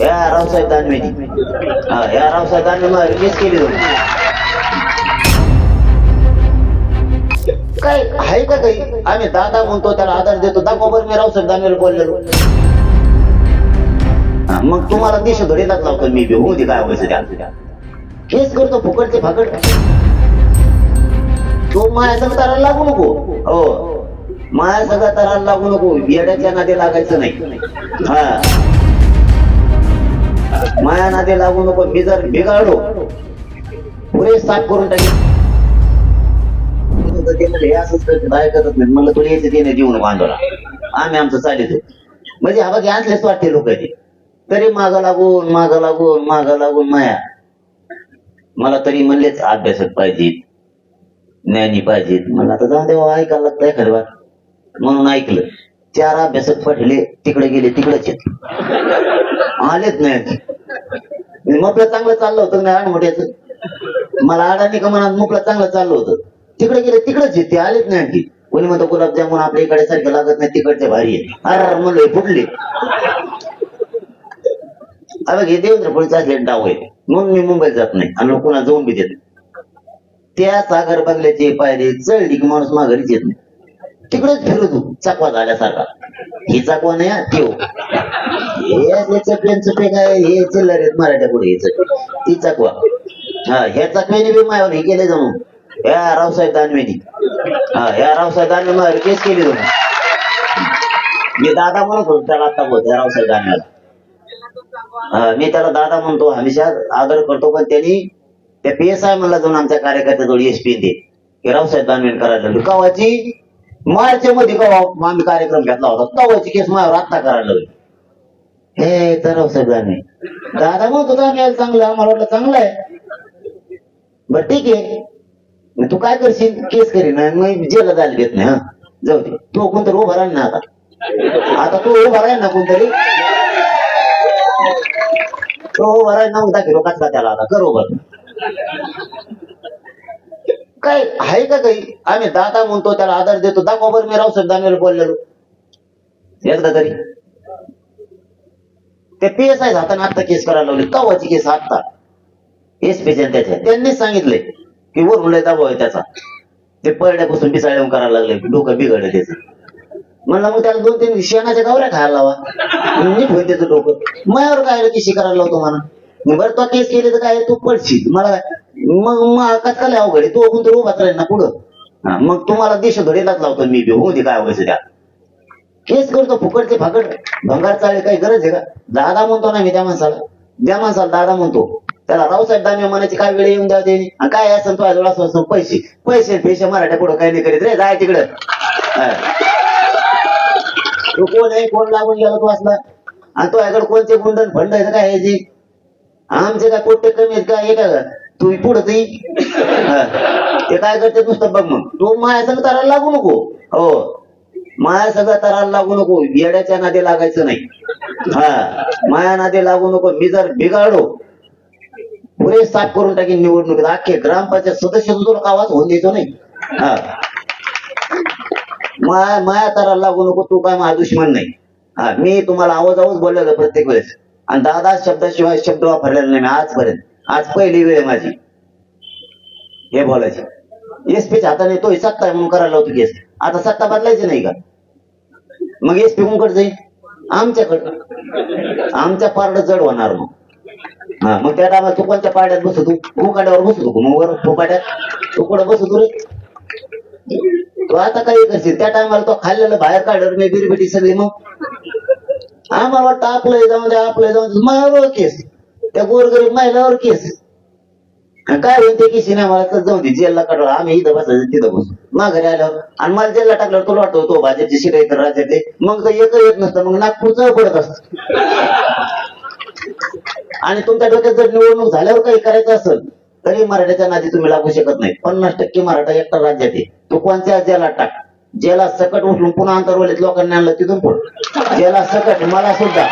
या रावसाहेब दानवेनी हा या रावसाहेब दानवे केस केली तुम्ही काय आहे का काही आम्ही दादा म्हणतो त्याला आधार देतो दाखवा बरं मी रावसाहेब दानवेला बोललेलो हा, मग तुम्हाला दिशा धडीलाच लावतो मी बी होऊ दे काय व्हायचं त्या केस करतो फुकटचे फाकट तो माया संग तारा लागू नको। हो माया सगळा तारा लागू नको येड्याच्या नादी लागायचं नाही। हा। माया नादे लागू नको मी जर बिघाडलो पुरे साफ करून टाकेल ऐकतच नाही म्हणलं तुला यायचं ते नाही आम्ही आमचं चालितो म्हणजे हा बघ आणलेच वाटते लोक ते. तरी माग लागून माग लागून माग लागून माया. मला तरी म्हणलेच अभ्यासक पाहिजेत ज्ञानी पाहिजेत. मला आता जाऊ देवा ऐकायला लागतंय खरं म्हणून ऐकलं. चार अभ्यासक पडले तिकडे गेले तिकडेच येत. आलेच नाही मपलं चांगलं चाललं होतं नाही आडमोठ्याचं. मला अडाणी कमानात म्हणा चांगलं चाललं होतं. तिकडे गेले तिकडेच येते आलेच नाही आणखी. कोणी म्हणतो गुलाबजामुन आपल्या इकडे सारखे लागत नाही तिकडचे भारी आहे अरे म्हणलं फुटले. अरे हे देवेंद्र फडणवीस असले डाव आहे. म्हणून मी मुंबईत जात नाही. आणि कोणा जाऊन बी देत त्या सागर बंगल्याची पायरी चढली की माणूस माघारीच येत नाही. तिकडेच फिरू तू चकवा झाल्यासारखा. ही चकवा नाही हा, ठेव. हे चपे काय हे चिल्लर आहेत मराठ्या पुढे हे ती चकवा. हा ह्या चकव्याने बी मायावर हे केले जाऊन या रावसाहेब दानवेनी. हा या रावसाहेब दानवे मायावर केस केली जाऊन मी दादा म्हणत होतो त्याला आता बोलत या रावसाहेब दानवेला हा, मी त्याला दादा म्हणतो हमेशा आदर करतो पण त्यांनी त्या पी एस आय म्हणला जाऊन आमच्या कार्यकर्त्याजवळ एस पी दे. की रावसाहेब दानवेन करायला लागलो. कवाची? मार्च मध्ये कवा आम्ही कार्यक्रम घेतला होता तवाची केस माझ्यावर आत्ता करायला लागली. हे तर सगळ्यांनी. दादा म्हणतो दानवे चांगलं आम्हाला वाटलं चांगलं आहे. बर ठीक आहे. तू काय करशील? केस करीन मग जेला जायला देत नाही हा. जाऊ दे. तू कोणतरी उभा राहील ना आता. आता तू उभा राहील ना कोणतरी? तो उभा राहील ना मग दाखव कचरा त्याला आता. कर उभा. काय आहे का काही? आम्ही दादा म्हणतो त्याला आधार देतो. दाखवा बरं मी रावसाहेब दानवेला बोललेलो. एकदा तरी. ते पी एस आय हाताने आता केस करायला लावली. कवाची केस आत्ता. एस पी त्याच्या त्यांनीच सांगितलंय की वरून लय दाबाव आहे त्याचा. ते पडल्यापासून पिसाळ्या करायला लागले. डोकं बिघडलं त्याचं. म्हणलं मग त्याला दोन तीन शेणाच्या गवऱ्या खायला लावा. नीट होईल त्याचं डोकं. मायावर काय की करायला लावतो म्हणा? बरं तो केस केले तर काय? तू पडशील मला काय? मग मग कचकाले अवघड आहे? तू कोण तर उभाच राहील ना पुढं. हा, मग तुम्हाला देश धडीलाच लावतो मी बी. होऊ दे काय अवघड त्या. केस करतो फुकटचे फाकट. भंगार चाळे काही गरज आहे का? दादा म्हणतो ना मी त्या माणसाला. त्या माणसाला दादा म्हणतो. त्याला रावसाहेब दानवे म्हणायची काय वेळ येऊन द्या ते आणि काय असं तो आजोळा असं पैसे. पैसे पैसे मराठ्या पुढं काही नाही करीत रे. जाय तिकडं. हा. कोण आहे? कोण लागून गेला तो असला? आणि तो याकडे कोणते गुंडन फंड आहे काय याची आमचे काय पोट्टे कमी आहेत का? एका तू पुढं ती ते काय करते नुसतं बघ मग. तू माया संग ताराला लागू नको. हो. माया सगळं ताराला लागू नको. येड्याच्या नादे लागायचं नाही. हा. माया नादे लागू नको. मी जर बिघाडो पुरे साफ करून टाकीन निवडणुकीत. अख्खे ग्रामपंचायत सदस्य तुला आवाज होऊन द्यायचो नाही. हा. माया माया तारा लागू नको. तू काय माझा दुश्मन नाही. हा. मी तुम्हाला आवाज आवाज बोललेलो प्रत्येक वेळेस. आणि दादा शब्दाशिवाय शब्द वापरलेला नाही मी आजपर्यंत. आज पहिली वेळ आहे माझी. हे बोलायची. एसपीच्या हाताने तो सत्ता आहे म्हणून करायला होतो केस आता सत्ता बदलायची नाही का? मग एसपी कोणकडे जाईल? आमच्याकडं. आमच्या पारड जड होणार मग. हा मग त्या टायमाला तू कोणत्या पाड्यात बसू तू? उकाड्यावर बसू का मग वर? फुकाड्यात तू कुठं बसतो रे? तू आता काही करशील? त्या टायमाला तो खाल्लेलं बाहेर काढलं मी बिरबिटी सगळी मग. आम्हाला वाटतं आपलं जाऊन द्या आपलं जाऊन दे. मग केस. त्या गोरगरीब महिलावर केस आणि काय होईल ते की सिनेमाला तर जाऊ दे जेलला काढला आम्ही इथं बसायचं तिथं बसू. माघारी आल्यावर आणि मला जेलला टाकल्यावर तुला वाटतो तो भाजपची शिरा इतर राज्यातले मग तर एक येत नसतं मग नागपूरचं पडत असत. आणि तुमच्या डोक्यात जर निवडणूक झाल्यावर काही करायचं असेल तरी मराठ्याच्या नादी तुम्ही लागू शकत नाही. पन्नास टक्के मराठा एकटा राज्यात आहे. तो कोणत्या जेलात टाक? जेला सकट उठून पुन्हा अंतरवलीत लोकांनी आणलं तिथून पुढे. जेला सकट मला सुद्धा.